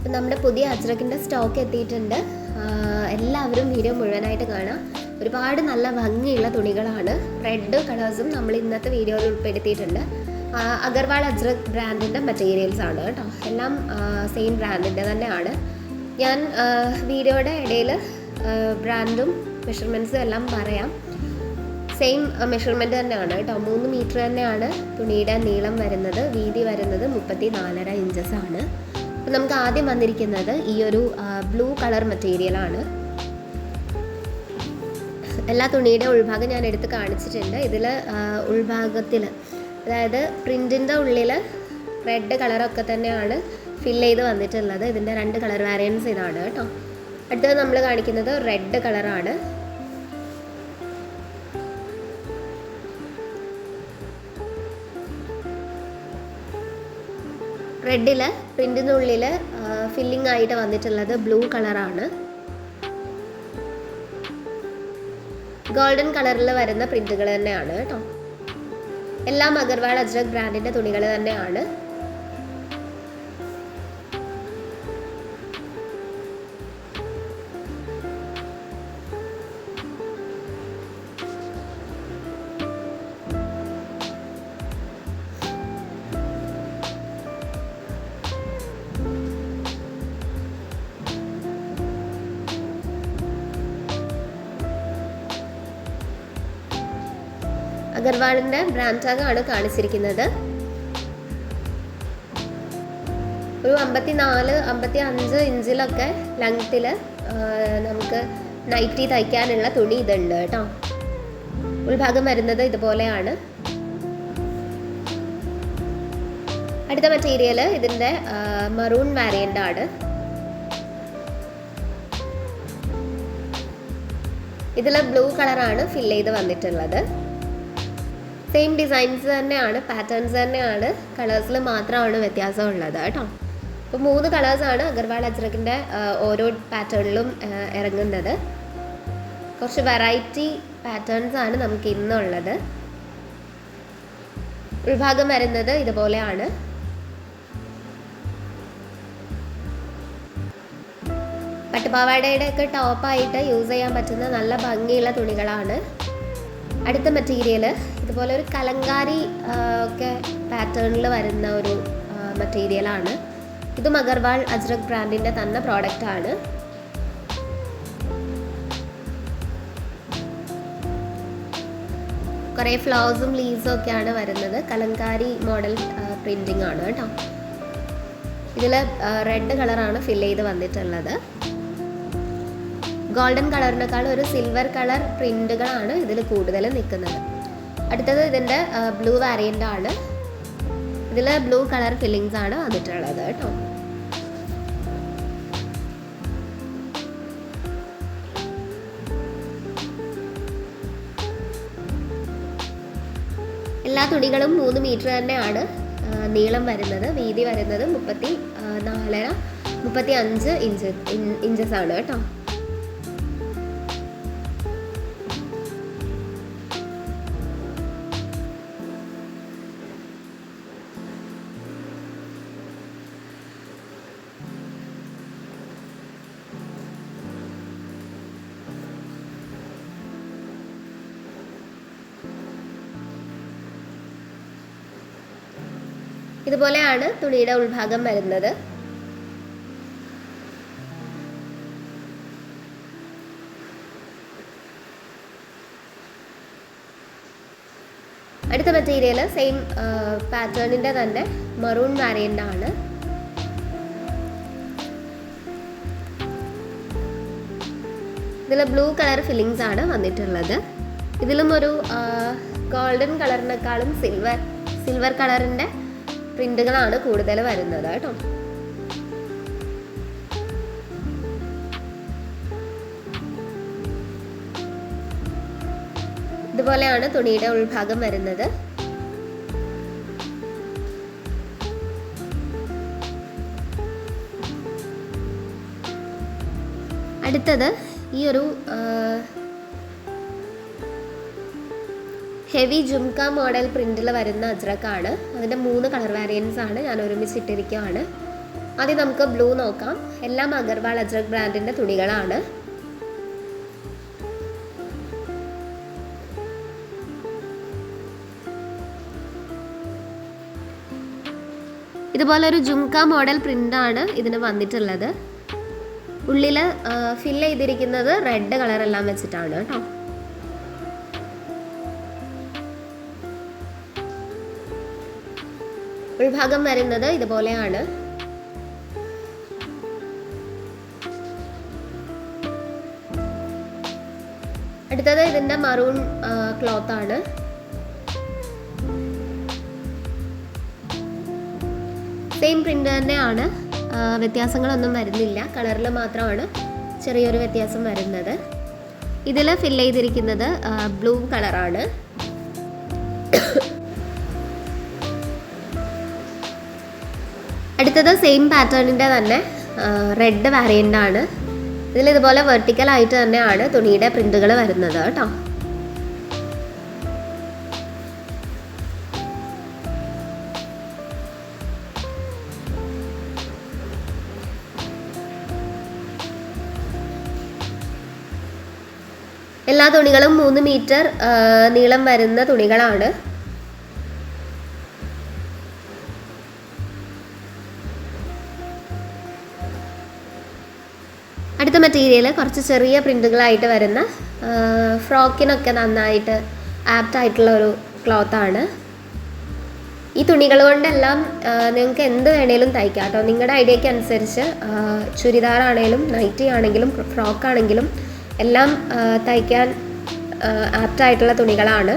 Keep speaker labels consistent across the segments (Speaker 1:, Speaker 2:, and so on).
Speaker 1: അപ്പം നമ്മുടെ പുതിയ അജ്രക്കിന്റെ സ്റ്റോക്ക് എത്തിയിട്ടുണ്ട്. എല്ലാവരും വീഡിയോ മുഴുവനായിട്ട് കാണാം. ഒരുപാട് നല്ല ഭംഗിയുള്ള തുണികളാണ്. റെഡ് കളേഴ്സും നമ്മൾ ഇന്നത്തെ വീഡിയോയിൽ ഉൾപ്പെടുത്തിയിട്ടുണ്ട്. അഗർവാൾ അജ്രക് ബ്രാൻഡിന്റെ മെറ്റീരിയൽസ് ആണ് കേട്ടോ. എല്ലാം സെയിം ബ്രാൻഡിന്റെ തന്നെയാണ്. ഞാൻ വീഡിയോയുടെ ഇടയിൽ ബ്രാൻഡും മെഷർമെന്റ്സും എല്ലാം പറയാം. സെയിം മെഷർമെന്റ് തന്നെയാണ് കേട്ടോ. മൂന്ന് മീറ്റർ തന്നെയാണ് തുണിയുടെ നീളം വരുന്നത്. വീതി വരുന്നത് മുപ്പത്തി നാലര ഇഞ്ചസ് ആണ്. അപ്പം നമുക്ക് ആദ്യം വന്നിരിക്കുന്നത് ഈ ഒരു ബ്ലൂ കളർ മെറ്റീരിയലാണ് എല്ലാ തുണിയുടെ ഉൾഭാഗം ഞാൻ എടുത്ത് കാണിച്ചിട്ടുണ്ട്. ഇതിൽ ഉൾഭാഗത്തിൽ അതായത് പ്രിന്റിന്റെ ഉള്ളിൽ റെഡ് കളറൊക്കെ തന്നെയാണ് ഫിൽ ചെയ്ത് വന്നിട്ടുള്ളത്. ഇതിന്റെ രണ്ട് കളർ വേരിയൻസ് ഇതാണ് കേട്ടോ. അടുത്തത് നമ്മൾ കാണിക്കുന്നത് റെഡ് കളറാണ്. റെഡിൽ പ്രിന്റിനുള്ളിൽ ഫില്ലിംഗ് ആയിട്ട് വന്നിട്ടുള്ളത് ബ്ലൂ കളറാണ് ഗോൾഡൻ കളറിൽ വരുന്ന പ്രിന്റുകൾ തന്നെയാണ് കേട്ടോ എല്ലാം അഗർവാൾ അജ്രക് ബ്രാൻഡിന്റെ തുണികൾ തന്നെയാണ്. അഗർവാളിന്റെ ബ്രാൻഡ് ടാഗ് ആണ് കാണിച്ചിരിക്കുന്നത്. ഒരു അമ്പത്തി നാല് അമ്പത്തി അഞ്ച് ഇഞ്ചിലൊക്കെ ലെങ്ത്തിൽ നമുക്ക് നൈറ്റി തയ്ക്കാനുള്ള തുണി ഇതുണ്ട് കേട്ടോ. ഉൾഭാഗം വരുന്നത് ഇതുപോലെയാണ്. അടുത്ത മെറ്റീരിയൽ ഇതിന്റെ മറൂൺ വാരിയന്റ് ആണ്. ഇതിൽ ബ്ലൂ കളറാണ് ഫിൽ ചെയ്ത് വന്നിട്ടുള്ളത്. സെയിം ഡിസൈൻസ് തന്നെയാണ് പാറ്റേൺസ് തന്നെയാണ്. കളേഴ്സിൽ മാത്രമാണ് വ്യത്യാസം ഉള്ളത് കേട്ടോ. അപ്പോൾ മൂന്ന് കളേഴ്സാണ് അഗർവാൾ അജ്രക്കിന്റെ ഓരോ പാറ്റേണിലും ഇറങ്ങുന്നത്. കുറച്ച് വെറൈറ്റി പാറ്റേൺസ് ആണ് നമുക്ക് ഇന്നുള്ളത്. ഉൾഭാഗം വരുന്നത് ഇതുപോലെയാണ്. പട്ടുപാവാടയുടെ ഒക്കെ ടോപ്പായിട്ട് യൂസ് ചെയ്യാൻ പറ്റുന്ന നല്ല ഭംഗിയുള്ള തുണികളാണ്. അടുത്ത മെറ്റീരിയൽ ഇതുപോലെ ഒരു കലങ്കാരി ഒക്കെ പാറ്റേണിൽ വരുന്ന ഒരു മെറ്റീരിയലാണ് ഇതും അഗർവാൾ അജ്രക് ബ്രാൻഡിന്റെ തന്നെ പ്രോഡക്റ്റ് ആണ്. കുറേ ഫ്ലവേഴ്സും ലീവ്സും ഒക്കെയാണ് വരുന്നത്. കലങ്കാരി മോഡൽ പ്രിന്റിംഗ് ആണ് കേട്ടോ. ഇതിൽ റെഡ് കളറാണ് ഫിൽ ചെയ്ത് വന്നിട്ടുള്ളത്. ഗോൾഡൻ കളറിനേക്കാൾ ഒരു സിൽവർ കളർ പ്രിന്റുകളാണ് ഇതിൽ കൂടുതൽ നിൽക്കുന്നത്. അടുത്തത് ഇതിന്റെ ബ്ലൂ വാരിയന്റ് ആണ്. ഇതിൽ ബ്ലൂ കളർ ഫില്ലിങ്സ് ആണ് വന്നിട്ടുള്ളത് കേട്ടോ. എല്ലാ തുണികളും മൂന്ന് മീറ്റർ തന്നെയാണ് നീളം വരുന്നത്. വീതി വരുന്നത് മുപ്പത്തി നാലര മുപ്പത്തി അഞ്ച് ഇഞ്ച് ഇഞ്ചസ് ആണ് കേട്ടോ. ഇതുപോലെയാണ് തുണിയുടെ ഉൾഭാഗം വരുന്നത്. അടുത്ത മെറ്റീരിയൽ സെയിം പാറ്റേണിന്റെ തന്നെ മറൂൺ വാരിയന്റ് ആണ്. ഇതിൽ ബ്ലൂ കളർ ഫില്ലിങ്സ് ആണ് വന്നിട്ടുള്ളത്. ഇതിലും ഒരു ഗോൾഡൻ കളറിനേക്കാളും സിൽവർ സിൽവർ കളറിന്റെ പ്രിന്റുകളാണ് കൂടുതൽ വരുന്നത് കേട്ടോ. ഇതുപോലെയാണ് തുണിയുടെ ഉൾഭാഗം വരുന്നത്. അടുത്തത് ഈ ഒരു ഹെവി ജുംക മോഡൽ പ്രിന്റിൽ വരുന്ന അജ്രക്കാണ്. അതിന്റെ മൂന്ന് കളർ വേരിയൻസ് ആണ് ഞാൻ ഒരുമിച്ച് ഇട്ടിരിക്കുകയാണ് ആദ്യം നമുക്ക് ബ്ലൂ നോക്കാം. എല്ലാം അഗർവാൾ അജ്രക് ബ്രാൻഡിന്റെ തുണികളാണ്. ഇതുപോലെ ഒരു ജുംക മോഡൽ പ്രിന്റാണ് ഇതിന് വന്നിട്ടുള്ളത്. ഉള്ളിൽ ഫില്ല് ചെയ്തിരിക്കുന്നത് റെഡ് കളറെല്ലാം വെച്ചിട്ടാണ് കേട്ടോ. ഉൾഭാഗം വരുന്നത് ഇതുപോലെയാണ്. അടുത്തത് ഇതിന്റെ മറൂൺ ക്ലോത്ത് ആണ്. സെയിം പ്രിന്റ് തന്നെയാണ് വ്യത്യാസങ്ങളൊന്നും വരുന്നില്ല. കളറിൽ മാത്രമാണ് ചെറിയൊരു വ്യത്യാസം വരുന്നത്. ഇതിൽ ഫില്ല് ചെയ്തിരിക്കുന്നത് ബ്ലൂ കളറാണ് അടുത്തത് സെയിം പാറ്റേണിന്റെ തന്നെ റെഡ് വാരിയന്റ് ആണ്. ഇതിൽ ഇതുപോലെ വെർട്ടിക്കൽ ആയിട്ട് തന്നെയാണ് തുണിയുടെ പ്രിന്റുകൾ വരുന്നത് കേട്ടോ. എല്ലാ തുണികളും മൂന്ന് മീറ്റർ നീളം വരുന്ന തുണികളാണ്. അടുത്ത മെറ്റീരിയൽ കുറച്ച് ചെറിയ പ്രിന്റുകളായിട്ട് വരുന്ന ഫ്രോക്കിനൊക്കെ നന്നായിട്ട് ആപ്റ്റ് ആയിട്ടുള്ള ഒരു ക്ലോത്താണ് ഈ തുണികൾ കൊണ്ടെല്ലാം നിങ്ങൾക്ക് എന്ത് വേണേലും തയ്ക്കാം കേട്ടോ. നിങ്ങളുടെ ഐഡിയയ്ക്ക് അനുസരിച്ച് ചുരിദാറാണേലും നൈറ്റി ആണെങ്കിലും ഫ്രോക്ക് ആണെങ്കിലും എല്ലാം തയ്ക്കാൻ ആപ്റ്റ് ആയിട്ടുള്ള തുണികളാണ്.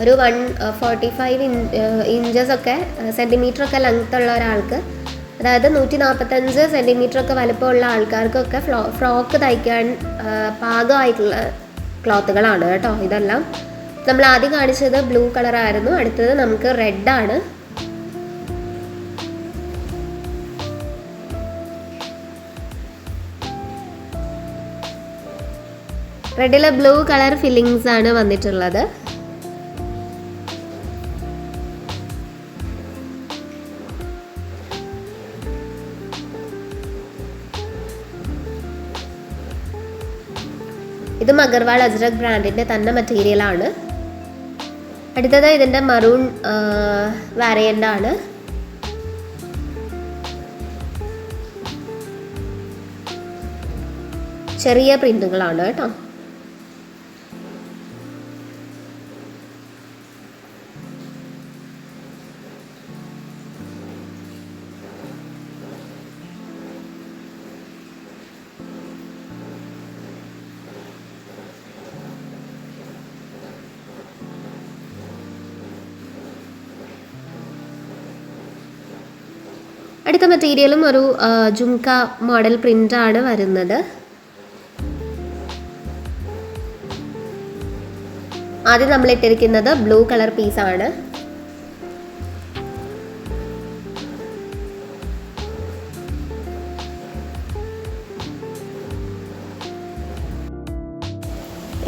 Speaker 1: ഒരു വൺ ഫോർട്ടി ഫൈവ് ഇഞ്ചസ് ഒക്കെ സെന്റിമീറ്റർ ഒക്കെ ലെങ്ത് ഉള്ള ഒരാൾക്ക് അതായത് നൂറ്റി നാൽപ്പത്തഞ്ച് സെന്റിമീറ്റർ ഒക്കെ വലുപ്പമുള്ള ആൾക്കാർക്കൊക്കെ ഫ്ലോ ഫ്രോക്ക് തയ്ക്കാൻ പാകമായിട്ടുള്ള ക്ലോത്തുകളാണ് കേട്ടോ ഇതെല്ലാം. നമ്മൾ ആദ്യം കാണിച്ചത് ബ്ലൂ കളറായിരുന്നു. അടുത്തത് നമുക്ക് റെഡാണ്. റെഡിലെ ബ്ലൂ കളർ ഫില്ലിങ്സ് ആണ് വന്നിട്ടുള്ളത്. ഇത് മഗർവാൾ അജ്രക് ബ്രാൻഡിന്റെ തന്നെ മെറ്റീരിയലാണ് അടുത്തത് ഇതിന്റെ മറൂൺ വാരിയന്റ് ആണ്. ചെറിയ പ്രിന്റുകളാണ് കേട്ടോ. മെറ്റീരിയലും ഒരു ജുംക മോഡൽ പ്രിന്റ് ആണ് വരുന്നത്. ആദ്യം നമ്മൾ ഇട്ടിരിക്കുന്നത് ബ്ലൂ കളർ പീസ് ആണ്.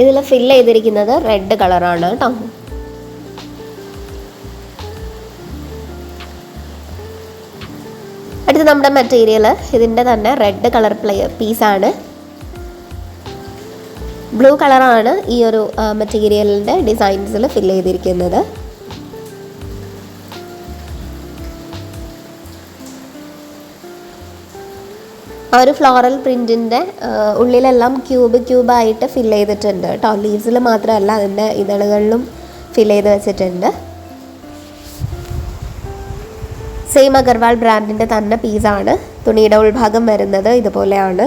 Speaker 1: ഇതിൽ ഫില്ല് ചെയ്തിരിക്കുന്നത് റെഡ് കളറാണ് കേട്ടോ അടുത്ത് നമ്മുടെ മെറ്റീരിയൽ ഇതിന്റെ തന്നെ റെഡ് കളർ പ്ലേ പീസാണ് ബ്ലൂ കളറാണ് ഈ ഒരു മെറ്റീരിയലിന്റെ ഡിസൈൻസിൽ ഫില്ല് ചെയ്തിരിക്കുന്നത്. ആ ഒരു ഫ്ലോറൽ പ്രിന്റിന്റെ ഉള്ളിലെല്ലാം ക്യൂബ് ക്യൂബായിട്ട് ഫില്ല് ചെയ്തിട്ടുണ്ട് കേട്ടോ. ലീവ്സിൽ മാത്രമല്ല അതിന്റെ ഇതളുകളിലും ഫില്ല് ചെയ്ത് വെച്ചിട്ടുണ്ട്. സെയിം അഗർവാൾ ബ്രാൻഡിന്റെ തന്നെ പീസാണ് തുണിയുടെ ഉൾഭാഗം വരുന്നത് ഇതുപോലെയാണ്.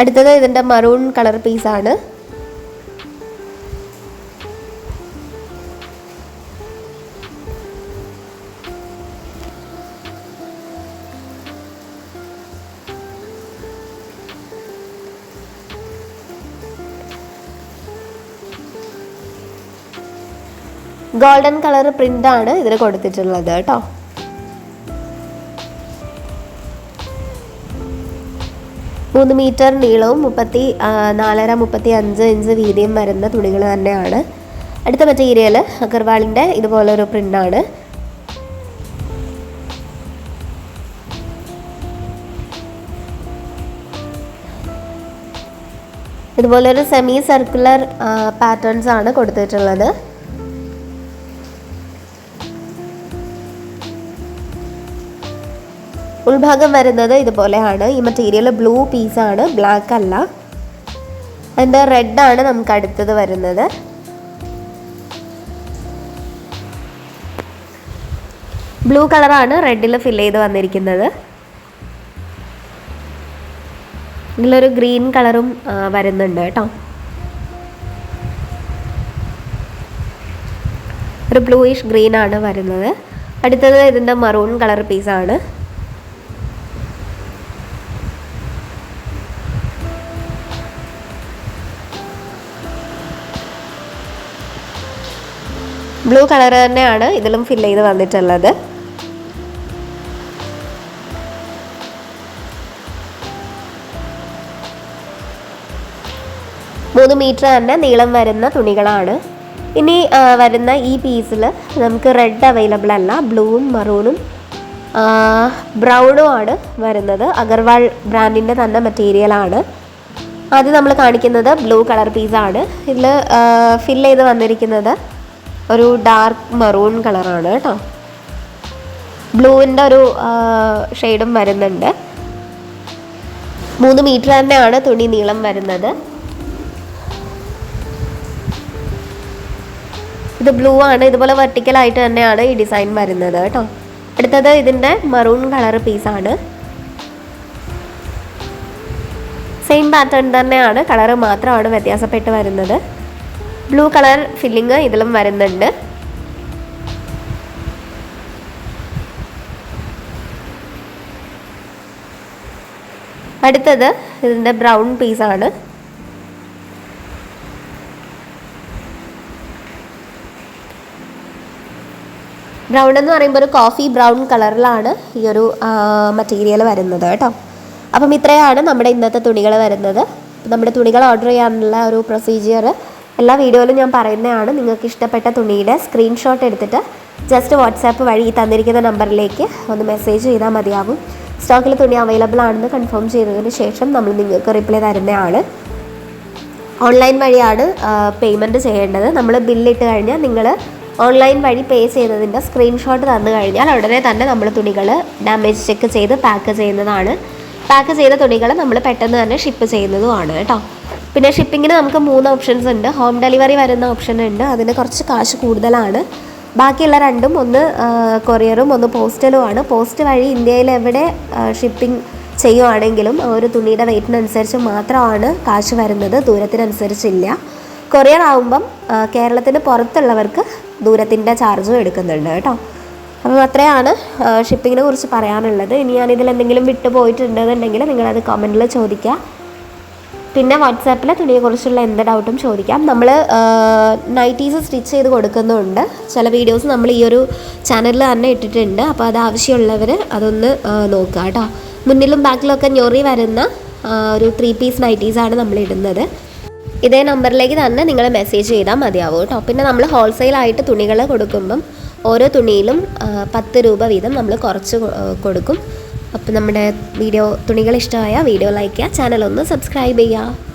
Speaker 1: അടുത്തത് ഇതിന്റെ മറൂൺ കളർ പീസാണ് ഗോൾഡൻ കളർ പ്രിന്റ് ആണ് ഇതിൽ കൊടുത്തിട്ടുള്ളത് കേട്ടോ. മൂന്ന് മീറ്റർ നീളവും മുപ്പത്തി നാലര മുപ്പത്തി അഞ്ച് ഇഞ്ച് വീതിയും വരുന്ന തുണികൾ തന്നെയാണ്. അടുത്ത മെറ്റീരിയൽ അഗർവാളിന്റെ ഇതുപോലൊരു പ്രിന്റാണ് ഇതുപോലൊരു സെമി സർക്കുലർ പാറ്റേൺസ് ആണ് കൊടുത്തിട്ടുള്ളത്. ഉൾഭാഗം വരുന്നത് ഇതുപോലെയാണ്. ഈ മെറ്റീരിയൽ ബ്ലൂ പീസാണ് ബ്ലാക്ക് അല്ല. അതിന്റെ റെഡാണ് നമുക്ക് അടുത്തത് വരുന്നത്. ബ്ലൂ കളറാണ് റെഡിൽ ഫിൽ ചെയ്ത് വന്നിരിക്കുന്നത്. ഇതിലൊരു ഗ്രീൻ കളറും വരുന്നുണ്ട് കേട്ടോ. ഒരു ബ്ലൂയിഷ് ഗ്രീൻ ആണ് വരുന്നത്. അടുത്തത് ഇതിന്റെ മറൂൺ കളർ പീസാണ് ബ്ലൂ കളർ തന്നെയാണ് ഇതിലും ഫില്ല് ചെയ്ത് വന്നിട്ടുള്ളത്. മൂന്ന് മീറ്റർ തന്നെ നീളം വരുന്ന തുണികളാണ്. ഇനി വരുന്ന ഈ പീസിൽ നമുക്ക് റെഡ് അവൈലബിൾ അല്ല ബ്ലൂവും മറൂണും ബ്രൗണും ആണ് വരുന്നത്. അഗർവാൾ ബ്രാൻഡിന്റെ തന്നെ മെറ്റീരിയലാണ് ആദ്യം നമ്മൾ കാണിക്കുന്നത് ബ്ലൂ കളർ പീസാണ് ഇതിൽ ഫില്ല് ചെയ്ത് വന്നിരിക്കുന്നത് ഒരു ഡാർക്ക് മറൂൺ കളറാണ് കേട്ടോ. ബ്ലൂവിന്റെ ഒരു ഷെയ്ഡും വരുന്നുണ്ട്. മൂന്ന് മീറ്റർ തന്നെയാണ് തുണി നീളം വരുന്നത്. ഇത് ബ്ലൂ ആണ് ഇതുപോലെ വെർട്ടിക്കൽ ആയിട്ട് തന്നെയാണ് ഈ ഡിസൈൻ വരുന്നത് കേട്ടോ. അടുത്തത് ഇതിന്റെ മറൂൺ കളർ പീസാണ് സെയിം പാറ്റേൺ തന്നെയാണ് കളറ് മാത്രമാണ് വ്യത്യാസപ്പെട്ട് വരുന്നത്. ബ്ലൂ കളർ ഫില്ലിങ് ഇതിലും വരുന്നുണ്ട്. അടുത്തത് ഇതിന്റെ ബ്രൗൺ പീസാണ് ബ്രൗൺ എന്ന് പറയുമ്പോൾ ഒരു കോഫി ബ്രൗൺ കളറിലാണ് ഈ ഒരു മെറ്റീരിയൽ വരുന്നത് കേട്ടോ. അപ്പം ഇത്രയാണ് നമ്മുടെ ഇന്നത്തെ തുണികൾ വരുന്നത്. നമ്മുടെ തുണികൾ ഓർഡർ ചെയ്യാനുള്ള ഒരു പ്രൊസീജിയർ എല്ലാ വീഡിയോയിലും ഞാൻ പറയുന്നതാണ്. നിങ്ങൾക്ക് ഇഷ്ടപ്പെട്ട തുണിയുടെ സ്ക്രീൻഷോട്ട് എടുത്തിട്ട് ജസ്റ്റ് വാട്സാപ്പ് വഴി ഈ തന്നിരിക്കുന്ന നമ്പറിലേക്ക് ഒന്ന് മെസ്സേജ് ചെയ്താൽ മതിയാകും സ്റ്റോക്കിൽ തുണി അവൈലബിൾ ആണെന്ന് കൺഫേം ചെയ്തതിന് ശേഷം നമ്മൾ നിങ്ങൾക്ക് റിപ്ലൈ തരുന്നതാണ്. ഓൺലൈൻ വഴിയാണ് പേയ്മെന്റ് ചെയ്യേണ്ടത്. നമ്മൾ ബില്ലിട്ട് കഴിഞ്ഞാൽ നിങ്ങൾ ഓൺലൈൻ വഴി പേ ചെയ്തതിന്റെ സ്ക്രീൻഷോട്ട് തന്നു കഴിഞ്ഞാൽ ഉടനെ തന്നെ നമ്മൾ തുണികൾ ഡാമേജ് ചെക്ക് ചെയ്ത് പാക്ക് ചെയ്യുന്നതാണ്. പാക്ക് ചെയ്ത തുണികൾ നമ്മൾ പെട്ടെന്ന് തന്നെ ഷിപ്പ് ചെയ്യുന്നതുമാണ് കേട്ടോ. പിന്നെ ഷിപ്പിങ്ങിന് നമുക്ക് മൂന്ന് ഓപ്ഷൻസ് ഉണ്ട്. ഹോം ഡെലിവറി വരുന്ന ഓപ്ഷൻ ഉണ്ട്. അതിന് കുറച്ച് കാശ് കൂടുതലാണ്. ബാക്കിയുള്ള രണ്ടും ഒന്ന് കൊറിയറും ഒന്ന് പോസ്റ്റലുമാണ് പോസ്റ്റ് വഴി ഇന്ത്യയിൽ എവിടെ ഷിപ്പിംഗ് ചെയ്യുവാണെങ്കിലും ആ ഒരു തുണിയുടെ വെയിറ്റിനനുസരിച്ച് മാത്രമാണ് കാശ് വരുന്നത്. ദൂരത്തിനനുസരിച്ചില്ല. കൊറിയർ ആകുമ്പം കേരളത്തിന് പുറത്തുള്ളവർക്ക് ദൂരത്തിന്റെ ചാർജും എടുക്കുന്നുണ്ട് കേട്ടോ. അപ്പം അത്രയാണ് ഷിപ്പിങ്ങിനെ കുറിച്ച് പറയാനുള്ളത്. ഇനി ഞാനിതിൽ എന്തെങ്കിലും വിട്ടുപോയിട്ടുണ്ടെന്നുണ്ടെങ്കിൽ നിങ്ങളത് കമന്റിൽ ചോദിക്കുക. പിന്നെ വാട്സാപ്പിൽ തുണിയെക്കുറിച്ചുള്ള എന്ത് ഡൗട്ടും ചോദിക്കാം. നമ്മൾ നൈറ്റീസ് സ്റ്റിച്ച് ചെയ്ത് കൊടുക്കുന്നുണ്ട്. ചില വീഡിയോസ് നമ്മൾ ഈ ഒരു ചാനലിൽ തന്നെ ഇട്ടിട്ടുണ്ട്. അപ്പോൾ അത് ആവശ്യമുള്ളവർ അതൊന്ന് നോക്കുക കേട്ടോ. മുന്നിലും ബാക്കിലൊക്കെ ഞൊറി വരുന്ന ഒരു ത്രീ പീസ് നൈറ്റീസാണ് നമ്മൾ ഇടുന്നത്. ഇതേ നമ്പറിലേക്ക് തന്നെ നിങ്ങൾ മെസ്സേജ് ചെയ്താൽ മതിയാവും കേട്ടോ. പിന്നെ നമ്മൾ ഹോൾസെയിലായിട്ട് തുണികൾ കൊടുക്കുമ്പം ഓരോ തുണിയിലും പത്ത് രൂപ വീതം നമ്മൾ കുറച്ച് കൊടുക്കും. അപ്പോൾ നമ്മുടെ വീഡിയോ തുണികൾ ഇഷ്ടമായ വീഡിയോ ലൈക്ക് ചെയ്യുക. ചാനൽ ഒന്ന് സബ്സ്ക്രൈബ് ചെയ്യുക.